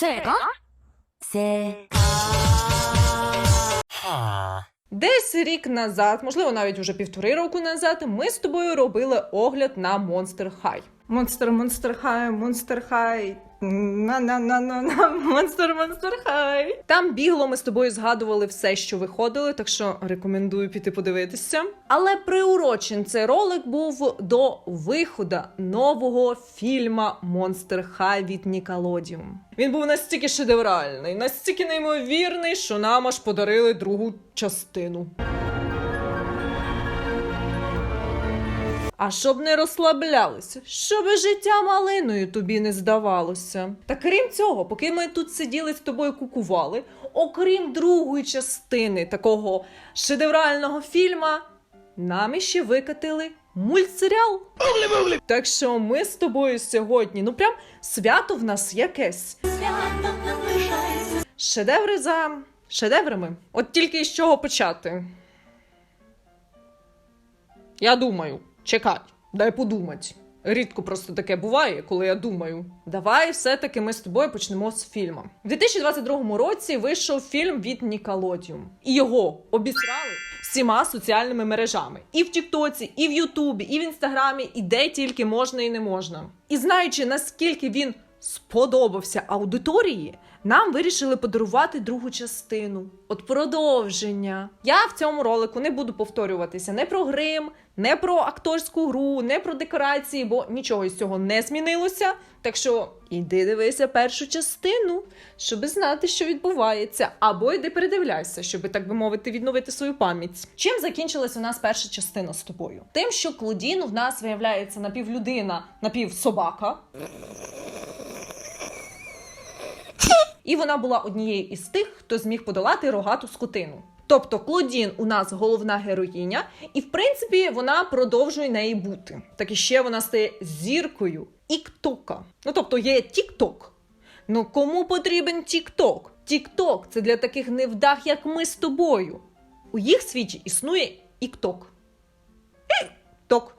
Сека? Сека. Десь рік назад, можливо, навіть уже півтори року назад, ми з тобою робили огляд на Monster High. Монстр, Monster High, Monster High. На на на на на Monster, Monster High. Там бігло ми з тобою згадували все, що виходили, так що рекомендую піти подивитися. Але приурочен цей ролик був до виходу нового фільма Monster High від Nickelodeon. Він був настільки шедевральний, настільки неймовірний, що нам аж подарили другу частину. А щоб не розслаблялися, щоб життя малиною тобі не здавалося. Та крім цього, поки ми тут сиділи з тобою кукували, окрім другої частини такого шедеврального фільма, нам іще викатили мультсеріал. Так що ми з тобою сьогодні, ну прям свято в нас якесь. Шедеври за шедеврами. От тільки з чого почати. Я думаю, чекай, дай подумать. Рідко просто таке буває, коли я думаю. Давай все-таки ми з тобою почнемо з фільму. У 2022 році вийшов фільм від Nickelodeon. І його обісрали всіма соціальними мережами. І в Тіктоці, і в Ютубі, і в Інстаграмі, і де тільки можна і не можна. І знаючи, наскільки він сподобався аудиторії, нам вирішили подарувати другу частину. От продовження. Я в цьому ролику не буду повторюватися не про грим, не про акторську гру, не про декорації, бо нічого із цього не змінилося. Так що іди дивися першу частину, щоб знати, що відбувається, або йди передивляйся, щоб, так би мовити, відновити свою пам'ять. Чим закінчилась у нас перша частина з тобою? Тим, що Клодін в нас виявляється напівлюдина, напівсобака. І вона була однією із тих, хто зміг подолати рогату скотину. Тобто Клодін у нас головна героїня, і в принципі вона продовжує неї бути. Так і ще вона стає зіркою Іктока. Ну тобто є Тікток. Ну кому потрібен Тікток? Тікток це для таких невдах, як ми з тобою. У їх світі існує Ікток. Ток.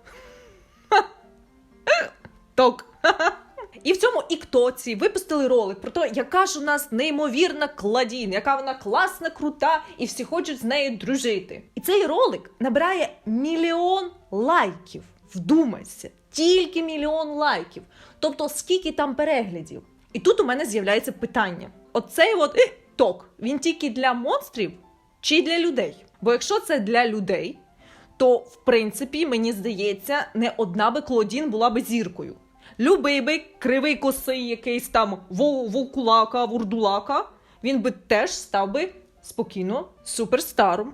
Ток. І в цьому іктоці випустили ролик про те, яка ж у нас неймовірна кладін, яка вона класна, крута, і всі хочуть з нею дружити. І цей ролик набирає мільйон лайків. Вдумайся, тільки мільйон лайків. Тобто, скільки там переглядів. І тут у мене з'являється питання: оцей от е, ток, він тільки для монстрів чи для людей? Бо якщо це для людей, то в принципі мені здається, не одна би Клодін була би зіркою. Любий би кривий косий якийсь там вовкулака, вурдулака, він би теж став би спокійно суперстаром.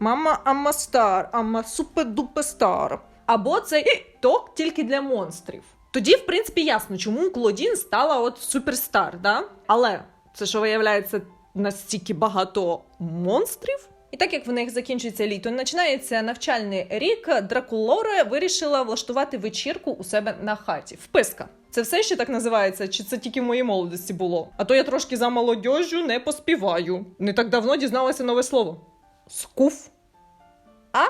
Мама Амма стар, Амма супер-дупер стар. Або цей е, ток тільки для монстрів. Тоді, в принципі, ясно, чому Клодін стала от суперстар, да? Але це що виявляється настільки багато монстрів. І так як в них закінчується літо, починається навчальний рік, Дракулора вирішила влаштувати вечірку у себе на хаті. Вписка. Це все ще так називається, чи це тільки в моїй молодості було? А то я трошки за молодежю не поспіваю. Не так давно дізналася нове слово. Скуф. А?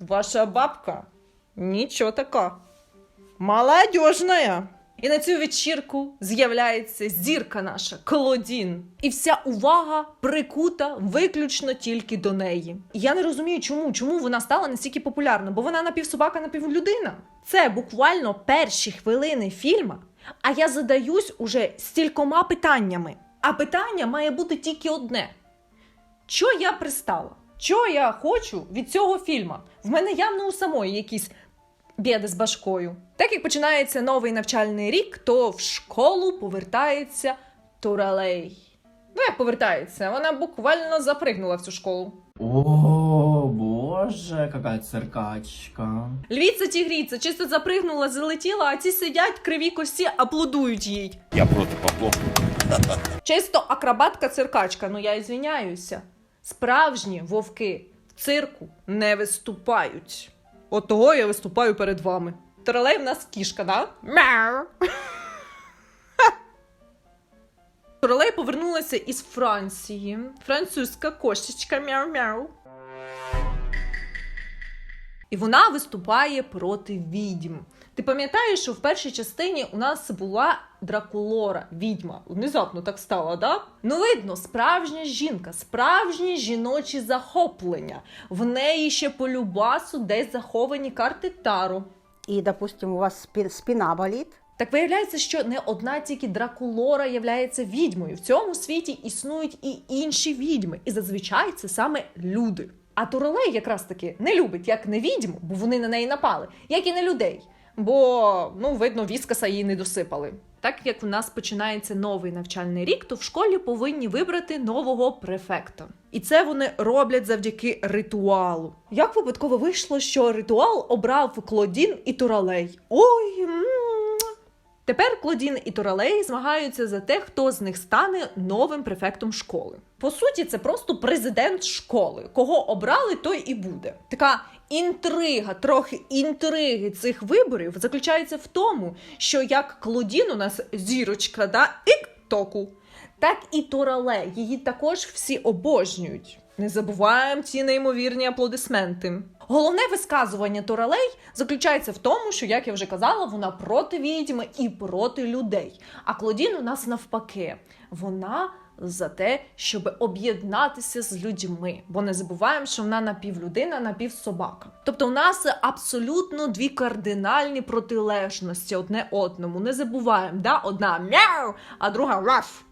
Ваша бабка? Нічого така. Молодежная. І на цю вечірку з'являється зірка наша Клодін. І вся увага прикута виключно тільки до неї. І я не розумію, чому, чому вона стала настільки популярна, бо вона напівсобака, напівлюдина. Це буквально перші хвилини фільма, а я задаюсь уже стількома питаннями. А питання має бути тільки одне: що я пристала? Що я хочу від цього фільму? В мене явно у самої якісь біди з башкою. Так як починається новий навчальний рік, то в школу повертається Туралей. Ну, як повертається, вона буквально запригнула в цю школу. О, боже, какая циркачка. Львіця тігріця чисто запригнула, залетіла, а ці сидять криві кості, аплодують їй. Я просто похлопаю. Чисто акробатка циркачка, ну я ізвиняюся. Справжні вовки в цирку не виступають. От того я виступаю перед вами. Тролей в нас кішка, да? Мяу. Тролей повернулася із Франції. Французька кошечка мяу-мяу. І вона виступає проти відьм. Ти пам'ятаєш, що в першій частині у нас була Дракулора, відьма. Внезапно так стало, да? Ну, видно, справжня жінка, справжні жіночі захоплення. В неї ще по любасу десь заховані карти Таро. и, допустим, у вас спи- спина болит, Так виявляється, що не одна тільки Дракулора являється відьмою. В цьому світі існують і інші відьми, і зазвичай це саме люди. А Турелей якраз таки не любить як не відьму, бо вони на неї напали, як і не людей. Бо, ну, видно, віскаса їй не досипали. Так як у нас починається новий навчальний рік, то в школі повинні вибрати нового префекта. І це вони роблять завдяки ритуалу. Як випадково вийшло, що ритуал обрав Клодін і Туралей. Ой, Тепер Клодін і Туралей змагаються за те, хто з них стане новим префектом школи. По суті, це просто президент школи. Кого обрали, той і буде. Така інтрига, трохи інтриги цих виборів заключається в тому, що як Клодін у нас зірочка, да, ік току, так і Туралей. Її також всі обожнюють. Не забуваємо ці неймовірні аплодисменти. Головне висказування Туралей заключається в тому, що, як я вже казала, вона проти відьми і проти людей. А Клодін у нас навпаки. Вона за те, щоб об'єднатися з людьми. Бо не забуваємо, що вона напівлюдина, напівсобака. Тобто, у нас абсолютно дві кардинальні протилежності одне одному. Не забуваємо, да? одна мяу, а друга раф.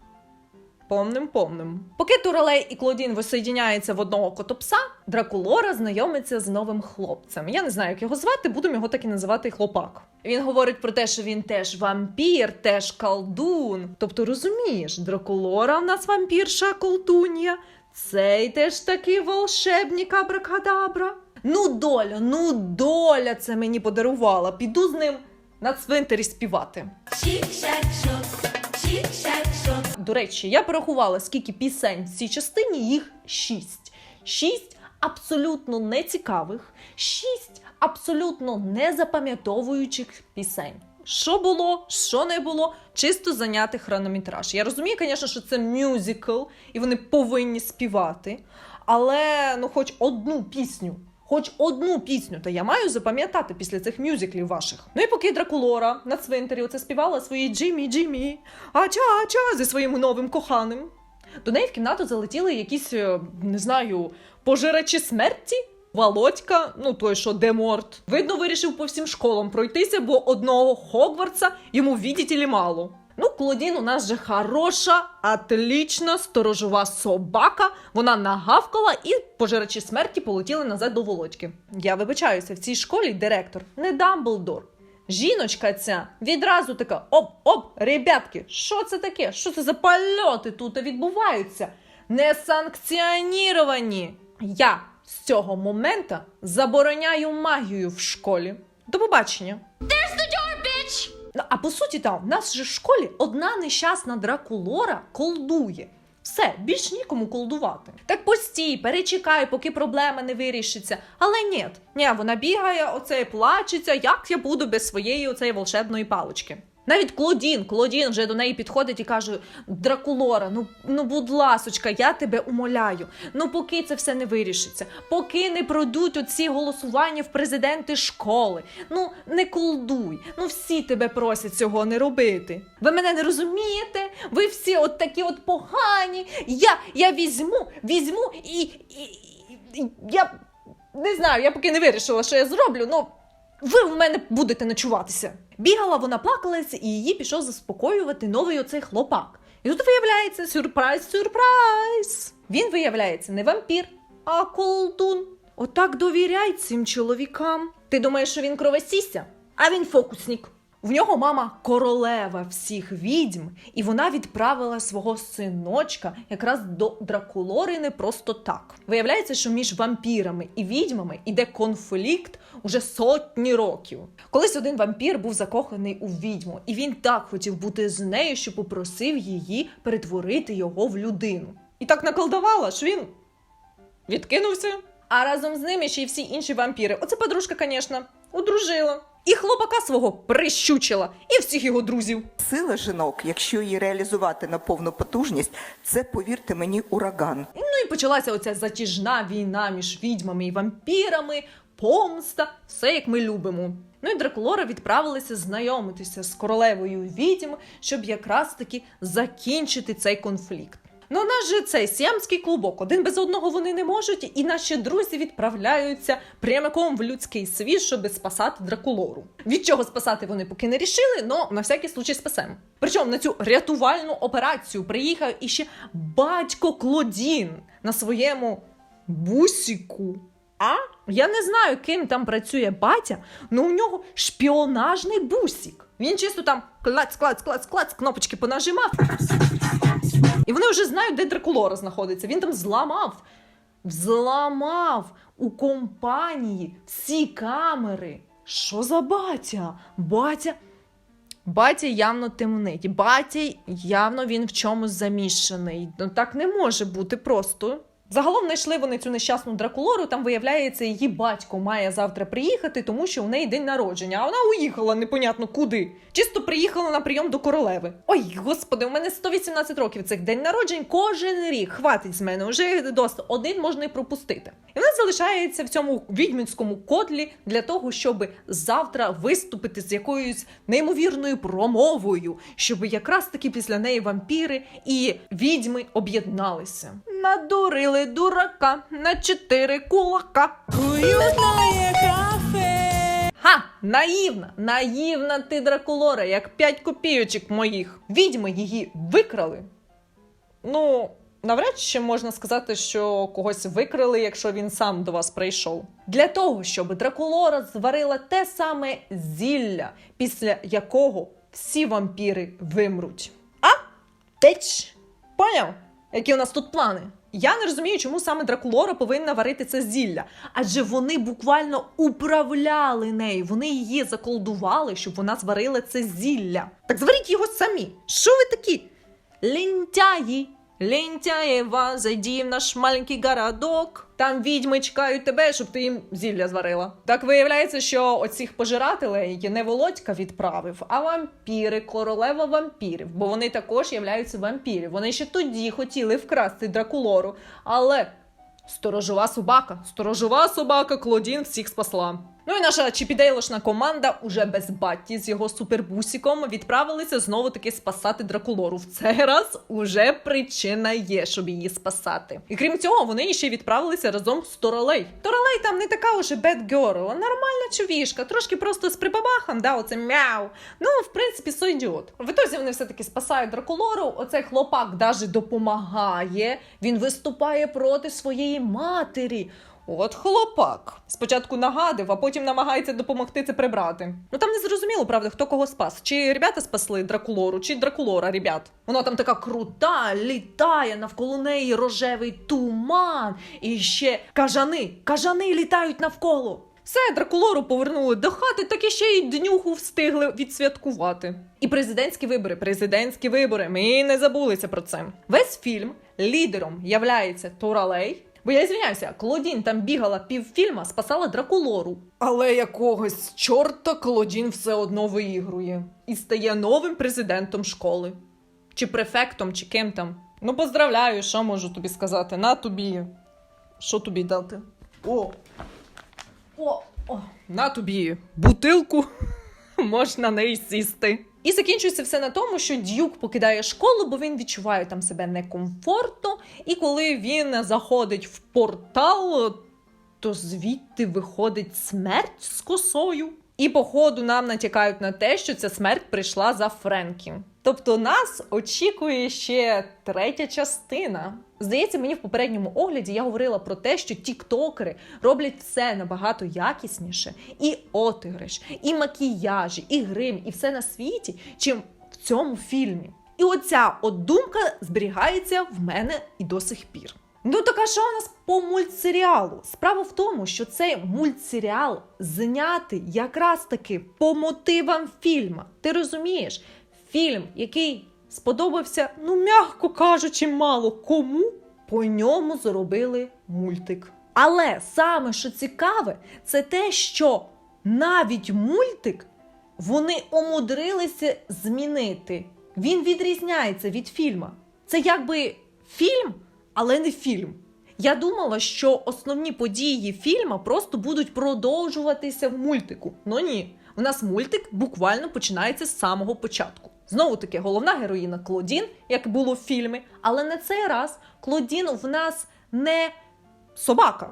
Помним, помним. Поки Туралей і Клодін висоєдняються в одного котопса, Дракулора знайомиться з новим хлопцем. Я не знаю, як його звати, будемо його так і називати хлопак. Він говорить про те, що він теж вампір, теж колдун. Тобто, розумієш, Дракулора в нас вампірша колдун'я, цей теж такий волшебник абракадабра. Ну, доля, ну доля це мені подарувала. Піду з ним на цвинтарі співати. До речі, я порахувала, скільки пісень в цій частині, їх шість. Шість абсолютно нецікавих, шість абсолютно незапам'ятовуючих пісень. Що було, що не було, чисто зайняти хронометраж. Я розумію, звісно, що це мюзикл, і вони повинні співати. Але ну, хоч одну пісню, хоч одну пісню, то я маю запам'ятати після цих мюзиклів ваших. Ну і поки Дракулора на цвинтарі оце співала свої Джиммі Джиммі, ача-ача зі своїм новим коханим. До неї в кімнату залетіли якісь, е, не знаю, пожирачі смерті. Володька, ну той, що Деморт, видно, вирішив по всім школам пройтися, бо одного Хогвартса йому відітілі мало. Ну, Клодін у нас же хороша, отлічна сторожова собака. Вона нагавкала і пожирачі смерті полетіли назад до Володьки. Я вибачаюся, в цій школі директор не Дамблдор. Жіночка ця відразу така: оп-оп, ребятки, що це таке? Що це за польоти тут відбуваються? Несанкціоніровані. Я з цього моменту забороняю магію в школі. До побачення. Ну, а по суті, там, в нас же в школі одна нещасна дракулора колдує. Все, більш нікому колдувати. Так постій, перечекай, поки проблема не вирішиться. Але ні, ні, вона бігає, оце плачеться, як я буду без своєї оцеї волшебної палички. Навіть Клодін, Клодін вже до неї підходить і каже: Дракулора, ну, ну будь ласочка, я тебе умоляю. Ну поки це все не вирішиться, поки не пройдуть оці голосування в президенти школи. Ну не колдуй. Ну всі тебе просять цього не робити. Ви мене не розумієте? Ви всі от такі от погані. Я, я візьму, візьму і, і, і я не знаю, я поки не вирішила, що я зроблю. Ну ви в мене будете ночуватися. Бігала, вона плакалася, і її пішов заспокоювати новий оцей хлопак. І тут виявляється сюрприз, сюрприз. Він виявляється не вампір, а колдун. Отак довіряй цим чоловікам. Ти думаєш, що він кровосісся? А він фокусник. В нього мама королева всіх відьм, і вона відправила свого синочка якраз до Дракулори не просто так. Виявляється, що між вампірами і відьмами іде конфлікт уже сотні років. Колись один вампір був закоханий у відьму, і він так хотів бути з нею, що попросив її перетворити його в людину. І так наколдувала, що він відкинувся. А разом з ними ще й всі інші вампіри. Оце подружка, звісно, одружила. І хлопака свого прищучила, і всіх його друзів. Сила жінок, якщо її реалізувати на повну потужність, це повірте мені ураган. Ну і почалася оця затяжна війна між відьмами і вампірами. помста, все як ми любимо. Ну і Дракулора відправилися знайомитися з королевою відьм, щоб якраз таки закінчити цей конфлікт. Ну, у нас же цей сіамський клубок. Один без одного вони не можуть, і наші друзі відправляються прямиком в людський світ, щоб спасати Дракулору. Від чого спасати вони поки не рішили, але на всякий случай спасемо. Причому на цю рятувальну операцію приїхав іще батько Клодін на своєму бусіку. А я не знаю, ким там працює батя, але у нього шпіонажний бусік. Він чисто там клац, клац, клац, клац, кнопочки понажимав. І вони вже знають, де Дракулора знаходиться. Він там зламав, взламав у компанії всі камери. Що за батя? Батя. Батя явно темнить. Батя явно він в чомусь замішаний. Ну так не може бути просто. Загалом знайшли вони цю нещасну дракулору. Там виявляється, її батько має завтра приїхати, тому що у неї день народження. А вона уїхала непонятно куди. Чисто приїхала на прийом до королеви. Ой, господи, у мене 118 років цих день народжень. Кожен рік хватить з мене. Уже досить. Один можна і пропустити. І вона залишається в цьому відьмінському котлі для того, щоб завтра виступити з якоюсь неймовірною промовою, щоб якраз таки після неї вампіри і відьми об'єдналися. Надурили дурака на чотири кулака. Ха! Наївна! Наївна ти дракулора, як п'ять копійочок моїх. Відьми її викрали. Ну, навряд чи можна сказати, що когось викрили, якщо він сам до вас прийшов. Для того, щоб дракулора зварила те саме зілля, після якого всі вампіри вимруть. А? Теч! Поняв? Які у нас тут плани? Я не розумію, чому саме Дракулора повинна варити це зілля. Адже вони буквально управляли нею. Вони її заколдували, щоб вона зварила це зілля. Так зваріть його самі. Що ви такі? Лентяї, Лентяєва, зайди в наш маленький городок. Там відьми чекають тебе, щоб ти їм зілля зварила. Так виявляється, що оцих пожирателей не Володька відправив, а вампіри, королева вампірів, бо вони також являються вампірів. Вони ще тоді хотіли вкрасти дракулору, але сторожова собака, сторожова собака Клодін всіх спасла. Ну і наша чіпідейлошна команда уже без батті з його супербусіком відправилися знову таки спасати Дракулору. В цей раз уже причина є, щоб її спасати. І крім цього, вони ще відправилися разом з Торалей. Торалей там не така уже а нормальна чувішка, трошки просто з прибабахом, да, оце мяу. Ну, в принципі, сойдіот. В ітозі вони все-таки спасають Дракулору. Оцей хлопак даже допомагає. Він виступає проти своєї матері. От хлопак. Спочатку нагадив, а потім намагається допомогти це прибрати. Ну там не зрозуміло, правда, хто кого спас. Чи ребята спасли Дракулору, чи Дракулора, ребят. Вона там така крута, літає, навколо неї рожевий туман. І ще кажани, кажани літають навколо. Все, Дракулору повернули до хати, так і ще й днюху встигли відсвяткувати. І президентські вибори, президентські вибори. Ми не забулися про це. Весь фільм лідером являється Торалей. Бо я звиняюся, Клодін там бігала півфільма, спасала Дракулору. Але якогось чорта Клодін все одно виігрує і стає новим президентом школи. Чи префектом, чи ким там. Ну, поздравляю, що можу тобі сказати. На тобі. Що тобі дати? О, о, о, на тобі бутилку, можна на неї сісти. І закінчується все на тому, що Дюк покидає школу, бо він відчуває там себе некомфортно. І коли він заходить в портал, то звідти виходить смерть з косою. І походу нам натякають на те, що ця смерть прийшла за Френкі. Тобто нас очікує ще третя частина. Здається, мені в попередньому огляді я говорила про те, що тіктокери роблять все набагато якісніше, і отиграш, і макіяжі, і грим, і все на світі, чим в цьому фільмі. І оця от думка зберігається в мене і до сих пір. Ну так а що у нас по мультсеріалу? Справа в тому, що цей мультсеріал знятий якраз таки по мотивам фільма. Ти розумієш? Фільм, який сподобався, ну м'яко кажучи, мало кому, по ньому зробили мультик. Але саме що цікаве, це те, що навіть мультик вони умудрилися змінити. Він відрізняється від фільма. Це якби фільм, але не фільм. Я думала, що основні події фільму просто будуть продовжуватися в мультику. Ну ні, у нас мультик буквально починається з самого початку. Знову таки, головна героїна Клодін, як було в фільмі, але на цей раз Клодін в нас не собака.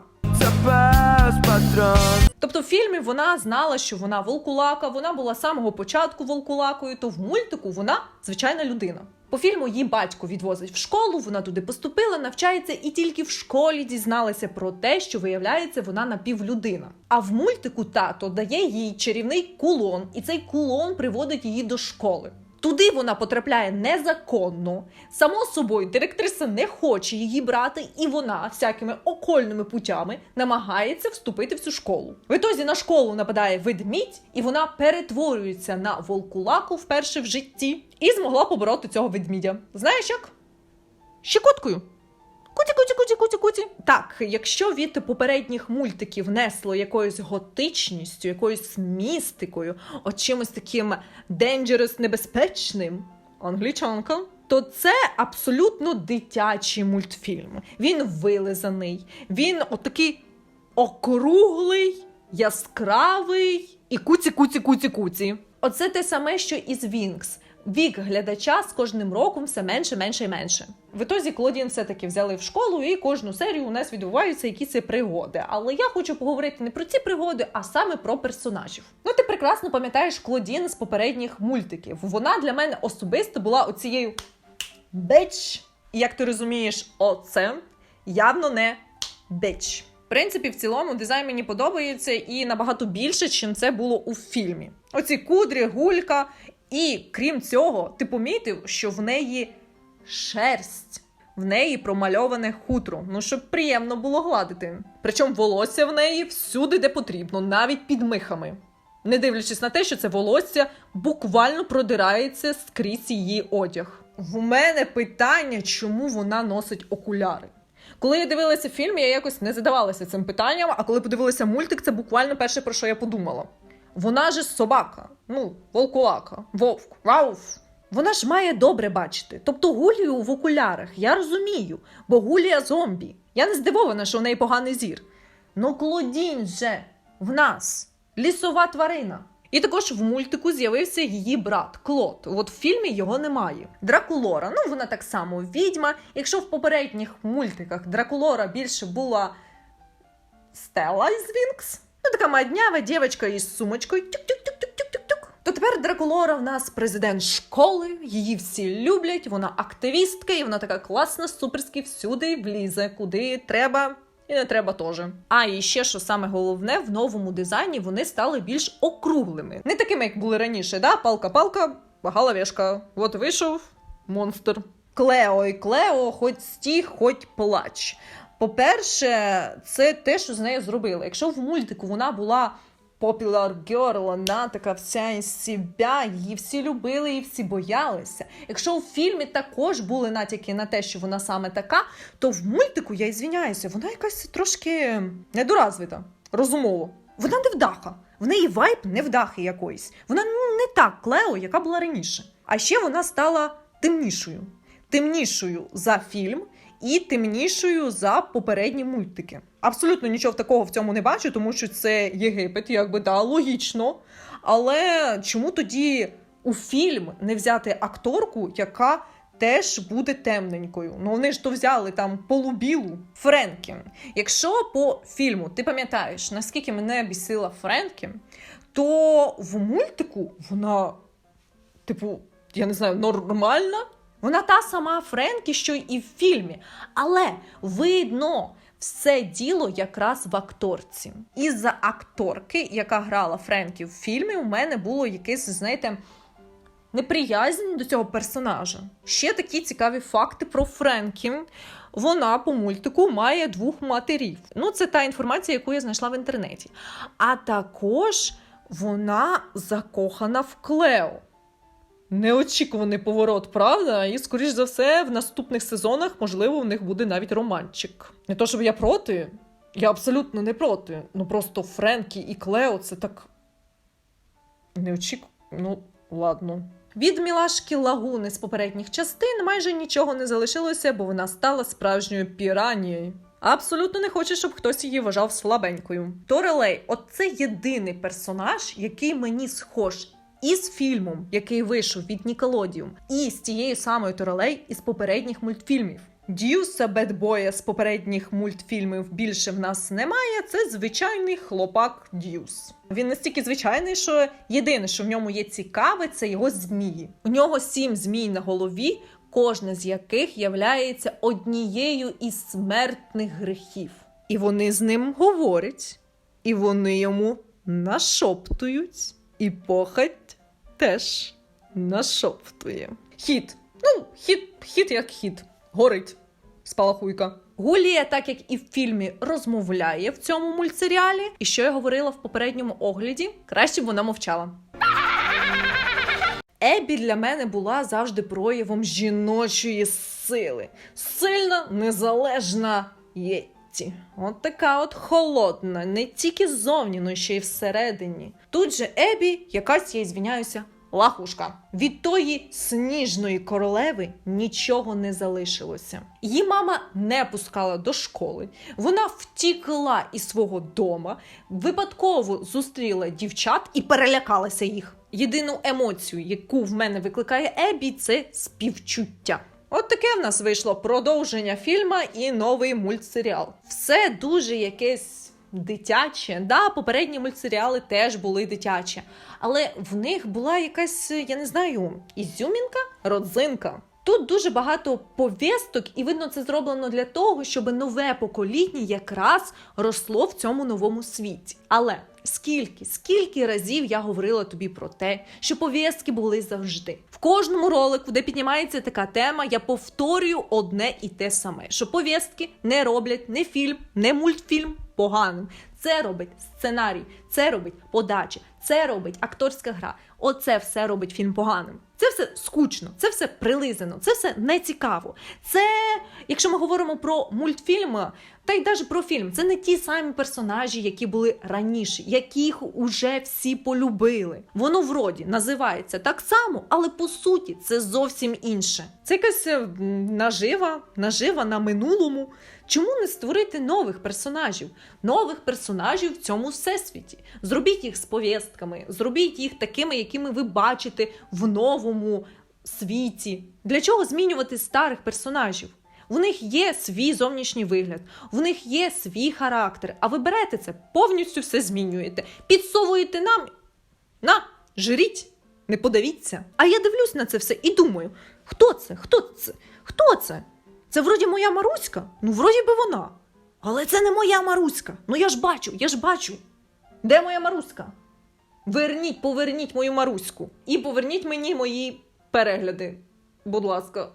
Тобто в фільмі вона знала, що вона волкулака, вона була з самого початку волкулакою, то в мультику вона звичайна людина. По фільму її батько відвозить в школу, вона туди поступила, навчається, і тільки в школі дізналася про те, що виявляється, вона напівлюдина. А в мультику тато дає їй чарівний кулон, і цей кулон приводить її до школи. Туди вона потрапляє незаконно. Само собою, директриса не хоче її брати, і вона всякими окольними путями намагається вступити в цю школу. В ітозі на школу нападає ведмідь, і вона перетворюється на волкулаку вперше в житті і змогла побороти цього ведмідя. Знаєш як? Щекоткою. Куті, куті, куті. Так, якщо від попередніх мультиків несло якоюсь готичністю, якоюсь містикою, от чимось таким dangerous, небезпечним, англічанка, то це абсолютно дитячий мультфільм. Він вилизаний, він отакий округлий, яскравий і куці, куці, куці, куці. Оце те саме, що і з Вінкс. Вік глядача з кожним роком все менше, менше і менше. В ітозі Клодін все-таки взяли в школу, і кожну серію у нас відбуваються якісь пригоди. Але я хочу поговорити не про ці пригоди, а саме про персонажів. Ну, ти прекрасно пам'ятаєш Клодін з попередніх мультиків. Вона для мене особисто була оцією бич. І як ти розумієш, оце явно не бич. В принципі, в цілому дизайн мені подобається і набагато більше, чим це було у фільмі. Оці кудрі, гулька. І крім цього, ти помітив, що в неї шерсть, в неї промальоване хутро. Ну щоб приємно було гладити. Причому волосся в неї всюди, де потрібно, навіть під михами. Не дивлячись на те, що це волосся буквально продирається скрізь її одяг. В мене питання, чому вона носить окуляри. Коли я дивилася фільм, я якось не задавалася цим питанням, а коли подивилася мультик, це буквально перше, про що я подумала. Вона ж собака, ну, волкулака, вовк, рауф. Вона ж має добре бачити. Тобто Гулію в окулярах, я розумію, бо Гулія зомбі. Я не здивована, що в неї поганий зір. Ну, Клодінь же в нас лісова тварина. І також в мультику з'явився її брат Клод. От в фільмі його немає. Дракулора, ну вона так само відьма. Якщо в попередніх мультиках Дракулора більше була Стелла із Вінкс, ну така маднява дівчинка із сумочкою. Тюк-тюк-тюк-тюк-тюк-тюк. То тепер Дракулора в нас президент школи, її всі люблять, вона активістка, і вона така класна, суперськи всюди влізе, куди треба. І не треба теж. А і ще, що саме головне, в новому дизайні вони стали більш округлими. Не такими, як були раніше, да? Палка-палка, галавешка. От вийшов монстр. Клео і Клео, хоч стій, хоч плач. По-перше, це те, що з нею зробили. Якщо в мультику вона була popular girl, вона така вся із себе, її всі любили і всі боялися. Якщо в фільмі також були натяки на те, що вона саме така, то в мультику, я ізвиняюся, вона якась трошки недоразвита, розумово. Вона не вдаха. В неї вайб не вдахи якоїсь. Вона ну, не так Клео, яка була раніше. А ще вона стала темнішою. Темнішою за фільм і темнішою за попередні мультики. Абсолютно нічого такого в цьому не бачу, тому що це Єгипет, якби да, логічно. Але чому тоді у фільм не взяти акторку, яка теж буде темненькою? Ну вони ж то взяли там полубілу Френкі. Якщо по фільму ти пам'ятаєш, наскільки мене бісила Френкі, то в мультику вона, типу, я не знаю, нормальна. Вона та сама Френкі, що і в фільмі. Але видно все діло якраз в акторці. Із-за акторки, яка грала Френкі в фільмі, у мене було якесь, знаєте, неприязнь до цього персонажа. Ще такі цікаві факти про Френкі. Вона по мультику має двох матерів. Ну, це та інформація, яку я знайшла в інтернеті. А також вона закохана в Клео. Неочікуваний поворот, правда? І, скоріш за все, в наступних сезонах, можливо, в них буде навіть романчик. Не то, щоб я проти, я абсолютно не проти. Ну просто Френкі і Клео це так. Неочікувано. Ну, ладно. Від мілашки лагуни з попередніх частин майже нічого не залишилося, бо вона стала справжньою піранією. Абсолютно не хоче, щоб хтось її вважав слабенькою. Торелей, от це єдиний персонаж, який мені схож. І з фільмом, який вийшов від Nickelodeon, і з тією самою Торелей із попередніх мультфільмів. Дьюса Бедбоя з попередніх мультфільмів більше в нас немає. Це звичайний хлопак Дьюс. Він настільки звичайний, що єдине, що в ньому є цікаве, це його змії. У нього сім змій на голові, кожна з яких являється однією із смертних грехів. І вони з ним говорять, і вони йому нашоптують, і похать теж нашоптує. Хід. Ну, хід, хід як хід. Горить. Спалахуйка. Гулія, так як і в фільмі, розмовляє в цьому мультсеріалі. І що я говорила в попередньому огляді, краще б вона мовчала. Ебі для мене була завжди проявом жіночої сили. Сильна, незалежна єтті. От така от холодна, не тільки ззовні, но ще й всередині. Тут же Ебі, якась я звіняюся, лахушка. Від тої сніжної королеви нічого не залишилося. Її мама не пускала до школи. Вона втікла із свого дома, випадково зустріла дівчат і перелякалася їх. Єдину емоцію, яку в мене викликає Ебі, це співчуття. От таке в нас вийшло продовження фільма і новий мультсеріал. Все дуже якесь дитяче. Да, попередні мультсеріали теж були дитячі, але в них була якась, я не знаю, ізюмінка, родзинка. Тут дуже багато повісток, і видно, це зроблено для того, щоб нове покоління якраз росло в цьому новому світі. Але скільки, скільки разів я говорила тобі про те, що повістки були завжди. В кожному ролику, де піднімається така тема, я повторюю одне і те саме: що повістки не роблять не фільм, не мультфільм поганим. Це робить сценарій, це робить подача, це робить акторська гра. Оце все робить фільм поганим. Це все скучно, це все прилизано, це все нецікаво. Це, якщо ми говоримо про мультфільми, та й навіть про фільм, це не ті самі персонажі, які були раніше, яких уже всі полюбили. Воно вроді називається так само, але по суті це зовсім інше. Це якась е, нажива, нажива на минулому. Чому не створити нових персонажів? Нових персонажів в цьому всесвіті. Зробіть їх з повістками, зробіть їх такими, якими ви бачите в новому світі. Для чого змінювати старих персонажів? В них є свій зовнішній вигляд, в них є свій характер. А ви берете це, повністю все змінюєте, підсовуєте нам. На, жріть, не подавіться. А я дивлюсь на це все і думаю: хто це? Хто це? Хто це? Це вроді моя Маруська? Ну, вроді би вона. Але це не моя Маруська. Ну я ж бачу, я ж бачу. Де моя Маруська? Верніть, поверніть мою Маруську. І поверніть мені мої перегляди. Будь ласка.